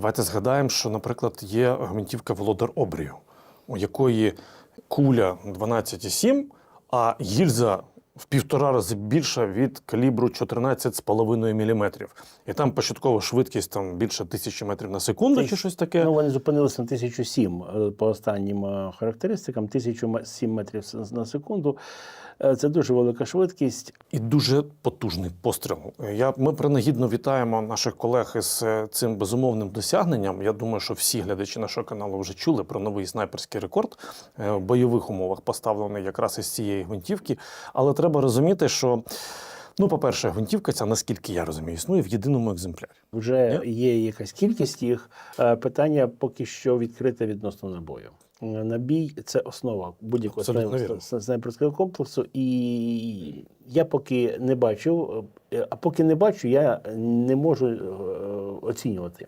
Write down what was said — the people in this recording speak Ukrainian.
Давайте згадаємо, що, наприклад, є гвинтівка Володар Обрію, у якої куля 12,7, а гільза в півтора рази більша від калібру 14,5 мм. І там початкова швидкість там, більше тисячі метрів на секунду чи щось таке. Ну, вони зупинилися на 1007 е, по останнім е, характеристикам, 1007 метрів на секунду. Е, Це дуже велика швидкість. І дуже потужний постріл. Я, ми принагідно вітаємо наших колег із цим безумовним досягненням. Я думаю, що всі глядачі нашого каналу вже чули про новий снайперський рекорд в бойових умовах, поставлений якраз із цієї гвинтівки. Але треба розуміти, що, ну, по-перше, гвинтівка ця, наскільки я розумію, існує в єдиному екземплярі. Вже є якась кількість їх. Е, Питання поки що відкрите відносно набою. Е, Набій це основа будь-якого снайперського комплексу. І я поки не бачив, е, а поки не бачу, я не можу оцінювати.